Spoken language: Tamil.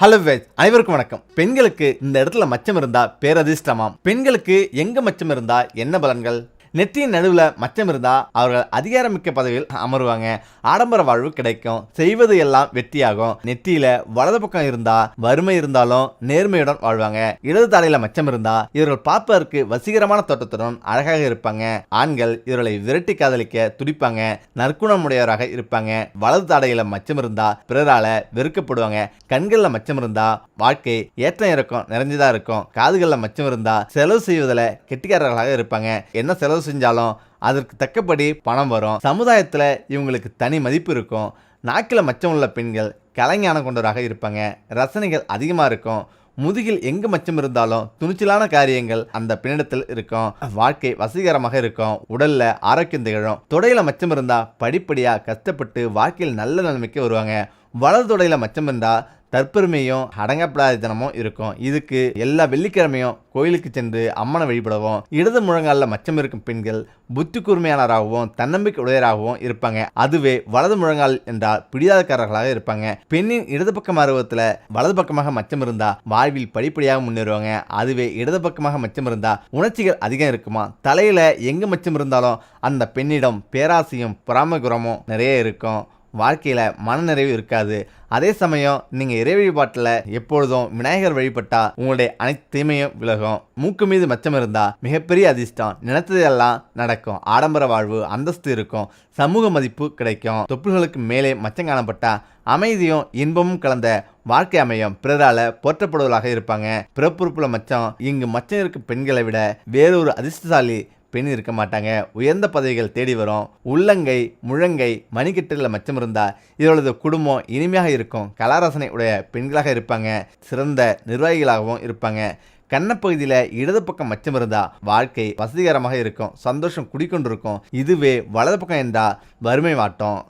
ஹலோ வேஜ் அனைவருக்கும் வணக்கம். பெண்களுக்கு இந்த இடத்துல மச்சம் இருந்தா பேரதிர்ஷ்டமாம். பெண்களுக்கு எங்க மச்சம் இருந்தா என்ன பலன்கள்? நெற்றியின் நடுவில் மச்சம் இருந்தா அவர்கள் அதிகாரமிக்க பதவியில் அமருவாங்க. ஆடம்பர வாழ்வு கிடைக்கும். செய்வது எல்லாம் வெற்றியாகும். நெற்றியில வலது பக்கம் இருந்தா வறுமை இருந்தாலும் நேர்மையுடன் வாழ்வாங்க. இடது தாடையில மச்சம் இருந்தா இவர்கள் பார்ப்பதற்கு வசீகரமான தோட்டத்துடன் அழகாக இருப்பாங்க. ஆண்கள் இவர்களை விரட்டி காதலிக்க துடிப்பாங்க. நற்குணமுடையவராக இருப்பாங்க. வலது தாடையில மச்சம் இருந்தா பிறரால வெறுக்கப்படுவாங்க. கண்களில் மச்சம் இருந்தா வாழ்க்கை ஏற்றம் இறக்கம் நிறைஞ்சதா இருக்கும். காதுகளில் மச்சம் இருந்தா செலவு செய்வதில் கெட்டிக்காரர்களாக இருப்பாங்க. என்ன செலவு செஞ்சாலும் அதற்கு தக்கபடி பணம் வரும். சமுதாயத்தில் இவங்களுக்கு தனி மதிப்பு இருக்கும். நாக்கில் மச்சம் உள்ள பெண்கள் கலைஞானம் கொண்டவராக இருப்பாங்க. ரசனைகள் அதிகமாக இருக்கும். முதுகில் எங்கு மச்சம் இருந்தாலும் துணிச்சலான காரியங்கள் அந்த பெண்ணிடத்தில் இருக்கும். வாழ்க்கை வசீகரமாக இருக்கும். உடல்ல ஆரோக்கியம் திகழும். தொடையில மச்சம் இருந்தா படிப்படியா கஷ்டப்பட்டு வாழ்க்கையில் நல்ல நிலைமைக்கு வருவாங்க. வலது தொடையில மச்சம் இருந்தா தற்பெருமையும் அடங்கப்படாதனமும் இருக்கும். இதுக்கு எல்லா வெள்ளிக்கிழமையும் கோயிலுக்கு சென்று அம்மனை வழிபடவும் இடது முழங்காலில் மச்சம் இருக்கும் பெண்கள் புத்தி கூர்மையானவராகவும் தன்னம்பிக்கை உடையராகவும் இருப்பாங்க. அதுவே வலது முழங்கால் என்றால் பிடியாதக்காரர்களாக இருப்பாங்க. பெண்ணின் இடது பக்கம் அருவத்தில் வலது பக்கமாக மச்சம் இருந்தா வாழ்வில் படிப்படியாக முன்னேறுவாங்க. அதுவே இடது பக்கமாக மச்சம் இருந்தா உணர்ச்சிகள் அதிகம் இருக்குமா? தலையில எங்கே மச்சம் இருந்தாலும் அந்த பெண்ணிடம் பேராசையும் பராமகுரமும் நிறைய இருக்கும். வாழ்க்கையில் மனநிறைவு இருக்காது. அதே சமயம் நீங்கள் இறை வழிபாட்டில் எப்பொழுதும் விநாயகர் வழிபட்டால் உங்களுடைய அனைத்து தீமையும் விலகும். மூக்கு மீது மச்சம் இருந்தால் மிகப்பெரிய அதிர்ஷ்டம். நினைத்ததெல்லாம் நடக்கும். ஆடம்பர வாழ்வு அந்தஸ்து இருக்கும். சமூக மதிப்பு கிடைக்கும். தொப்புள்களுக்கு மேலே மச்சம் காணப்பட்டால் அமைதியும் இன்பமும் கலந்த வாழ்க்கை அமையும். பிறரால போற்றப்படுவதாக இருப்பாங்க. பிறப்புறுப்புல மச்சம் இங்கு மச்சம் இருக்கும் பெண்களை விட வேறொரு அதிர்ஷ்டசாலி பெண் இருக்க மாட்டாங்க. உயர்ந்த பதவிகள் தேடி வரும். உள்ளங்கை முழங்கை மணிக்கட்டுகளில் மச்சம் இருந்தா இவர்களது குடும்பம் இனிமையாக இருக்கும். கலாரசனை உடைய பெண்களாக இருப்பாங்க. சிறந்த நிர்வாகிகளாகவும் இருப்பாங்க. கண்ணப்பகுதியில் இடது பக்கம் மச்சம் இருந்தால் வாழ்க்கை வசதிகரமாக இருக்கும். சந்தோஷம் குடிக்கொண்டிருக்கும் இதுவே வலது பக்கம் இருந்தால் வறுமை வாட்டும்.